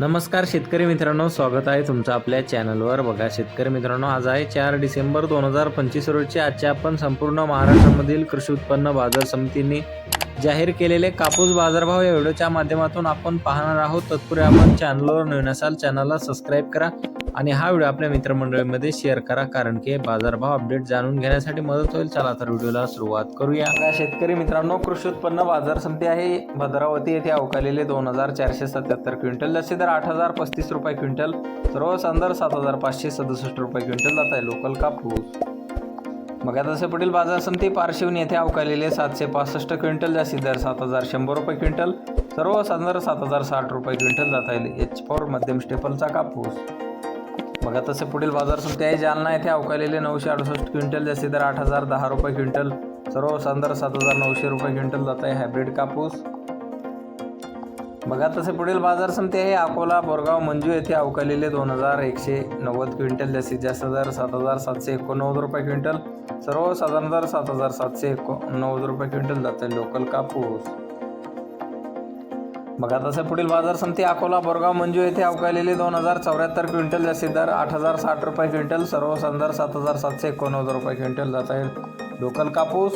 नमस्कार शेतकरी मित्रांनो स्वागत आहे तुमचं आपल्या चॅनलवर. बघा शेतकरी मित्रांनो आज आहे चार डिसेंबर दोन हजार पंचवीस रोजची आजच्या आपण संपूर्ण महाराष्ट्रामधील कृषी उत्पन्न बाजार समितींनी जाहीर केलेले कापूस बाजारभाव या व्हिडिओच्या माध्यमातून आपण पाहणार आहोत. तत्पूर्वी आपण चॅनलवर नवीन असाल चॅनलला सबस्क्राईब करा आणि हा व्हिडिओ आपल्या मित्रमंडळीमध्ये शेअर करा. कारण की बाजारभाव अपडेट जाणून घेण्यासाठी मदत होईल. चला तर व्हिडिओला सुरुवात करूया. बघा शेतकरी मित्रांनो कृषी उत्पन्न बाजार समिती आहे. भद्रावती येथे अवकालेले दोन हजार चारशे सत्याहत्तर क्विंटल जसे दर आठ हजार पस्तीस रुपये क्विंटल सर्व दर सात हजार पाचशे सदुसष्ट रुपये क्विंटल जात आहे. लोकल कापूस. बघा तसे पुढील बाजार समिती पारशिवनी येथे अवकालेले सातशे पासष्ट क्विंटल जास्तीत दर सात हजार शंभर रुपये क्विंटल. सर्व दर सात हजार साठ रुपये क्विंटल जात आहे. एच फॉर मध्यम स्टेपलचा कापूस. बघा तसे पुढील बाजार समिती आहे जालना येथे अवकालेले नऊशे अडुसष्ट क्विंटल जास्तीत दर आठ हजार दहा रुपये क्विंटल. सर्व दर सात हजार नऊशे रुपये क्विंटल जात आहे हायब्रिड कापूस. बघा तसे पुढील बाजार समिती आहे. अकोला बोरगाव मंजू येथे अवकालेले दोन हजार एकशे नव्वद क्विंटल. जास्तीत जास्त दर सात हजार सातशे एकोणनव्वद रुपये क्विंटल. सर्वसाधारण दर सात हजार सातशे एकोणनव्वद रुपये क्विंटल. जाते लोकल कापूस. बघा तसे पुढील बाजार समिती अकोला बोरगाव मंजू येथे अवकालेले दोन हजार चौऱ्याहत्तर क्विंटल. जास्तीत दर आठ हजार साठ रुपये क्विंटल. सर्व दर सात हजार सातशे एकोणनव्वद रुपये क्विंटल. जात आहे लोकल कापूस.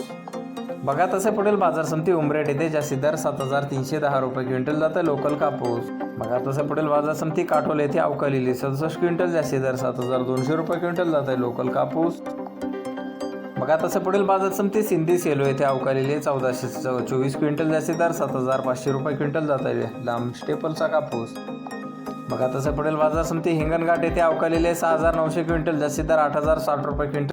बघा तसे पुढील बाजार समिती उमरेट येथे जास्ती दर सात हजार तीनशे दहा रुपये क्विंटल जातं लोकल कापूस. बघा तसे पुढील बाजार समिती काठोल येथे अवकालेली सदुसष्ट क्विंटल जास्ती दर सात हजार दोनशे रुपये क्विंटल जात आहे लोकल कापूस. बघा तसं पुढील बाजार समिती सिंधी सेलो येथे अवकालेली चौदाशे चोवीस क्विंटल जास्ती दर सात हजार पाचशे रुपये क्विंटल जात आहे लांब स्टेपलचा कापूस. बघा तसं पुढील बाजार समिती हिंगणघाट येथे अवकालेले सहा हजार नऊशे क्विंटल जास्ती दर आठ हजार साठ रुपये क्विंटल